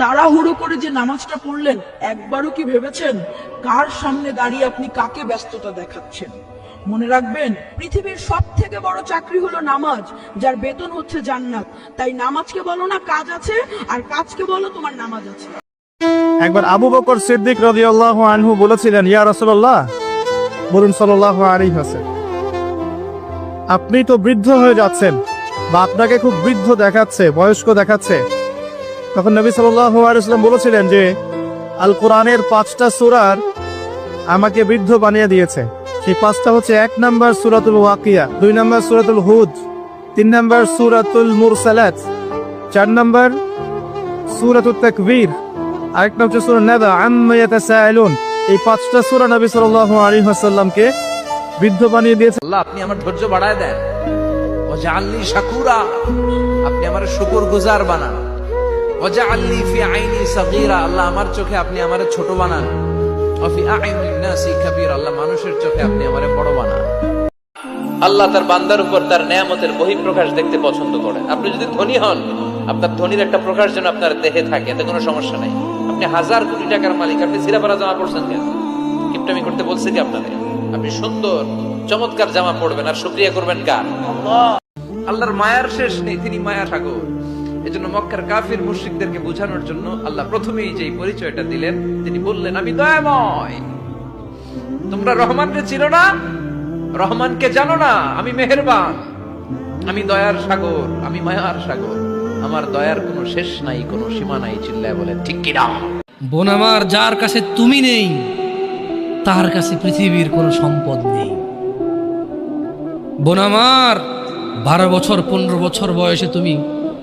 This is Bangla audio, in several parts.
তাড়াহুড়ো করে যে নামাজটা পড়লেন, একবারও কি ভেবেছেন? কার সামনে দাঁড়িয়ে আপনি কাকে ব্যস্ততা দেখাচ্ছেন? মনে রাখবেন, পৃথিবীর সব থেকে বড় চাকরি হলো নামাজ, যার বেতন হচ্ছে জান্নাত। তাই নামাজকে বলো না কাজ আছে, আর কাজকে বলো তোমার নামাজ আছে। একবার আবু বকর সিদ্দিক রাদিয়াল্লাহু আনহু বলেছিলেন, ইয়া রাসূলুল্লাহ, বলুন, সাল্লাল্লাহু আলাইহি ওয়াসাল্লাম, আপনি তো বৃদ্ধ হয়ে যাচ্ছেন, বা আপনাকে খুব বৃদ্ধ দেখাচ্ছে, বয়স্ক দেখাচ্ছে তখন নবী ওয়াসাল্লাম বলেছিলেন যে আল কোরআনের পাঁচটা সুরার আমাকে বৃদ্ধ বানিয়ে দিয়েছে। সেই পাঁচটা হচ্ছে এক নম্বর সূরাতুল ওয়াকিয়া, দুই নম্বর সুরাতুল হুদ, তিন নাম্বার সূরাতুল মুরসালাত, চার নাম্বার সূরাতুত তাকবীর আরেকটা হচ্ছে সূরা নাবা আম্মা ইয়াতাসাআলুন। এই পাঁচটা সূরা নবী সাল্লাল্লাহু আলাইহি ওয়াসাল্লামকে বৃদ্ধ বানিয়ে দিয়েছে। আল্লাহ, আপনি আমার ধৈর্য বাড়ায় দেন। ও শাকুরা, আপনি আমার শুকর গুজার বানান। ও জাআলনি ফি আইনি সাগীরা আল্লাহ আমার চোখে আপনি আমারে ছোট বানান। ও আইনিন নাসি কাবীর আল্লাহ মানুষের চোখে আপনি আমারে বড় বানান। আল্লাহ তার বান্দার উপর তার নেয়ামতের বহিঃপ্রকাশ দেখতে পছন্দ করেন। আপনি যদি ধনী হন আপনার ধনীর একটা প্রকাশ যেন আপনার দেহে থাকে এতে কোনো সমস্যা নাই। আপনি হাজার কোটি টাকার মালিক আপনি সিরাপাড়া জামা পড়ছেন কেন? কিপটামি করতে বলছি কি আপনাদের? আপনি সুন্দর চমৎকার জামা পড়বেন আর শুক্রিয়া করবেন কার? আল্লাহর মায়ার শেষ নেই তিনি মায়া ঠাকুর। এজন্য মক্কার কাফির মুশরিকদেরকে বোঝানোর জন্য আল্লাহ প্রথমেই যেই পরিচয়টা দিলেন, তিনি বললেন, আমি দয়াময়। তোমরা রহমানকে চিনো না, রহমানকে জানো না, আমি মেহেরবান। আমি দয়ার সাগর, আমি মায়ার সাগর। আমার দয়ার কোনো শেষ নাই, কোনো সীমা নাই, চিল্লায় বলেন, ঠিক কিনা বোন আমার, যার কাছে তুমি নেই, তার কাছে পৃথিবীর কোনো সম্পদ নেই। বোন আমার, বারো বছর, পনেরো বছর বয়সে তুমি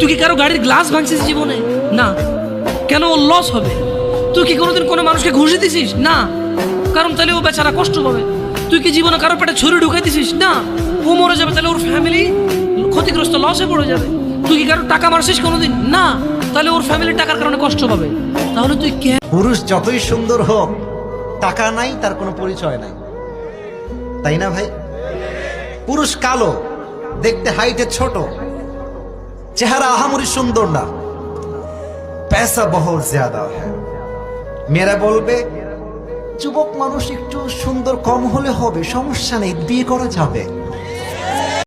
তুই কি কারও গাড়ির গ্লাস ভাঙছিস জীবনে? না। কেন ওর লস হবে? তুই কি কোনোদিন কোনো মানুষকে ঘুষে দিছিস? না। কারণ তাহলে ও বেচারা কষ্ট পাবে। তুই কি জীবনে কারও পেটে ছুরি ঢুকাই দিছিস? না। ও মরে যাবে তাহলে ওর ফ্যামিলি ক্ষতিগ্রস্ত লসে পড়ে যাবে। তুই কি কারও টাকা মারছিস কোনোদিন? না। তাহলে ওর ফ্যামিলি টাকার কারণে কষ্ট পাবে। তাহলে তুই কে পুরুষ যতই সুন্দর হোক, টাকা নাই, তার কোনো পরিচয় নাই। তাই না ভাই? পুরুষ কালো, দেখতে হাইটে ছোট। চেহারা আহামরি সুন্দর না। পেসা বহর জাদা হ্যাঁ। মেয়েরা বলবে, যুবক মানুষ একটু সুন্দর কম হলে হবে, সমস্যা নেই, বিয়ে করা যাবে।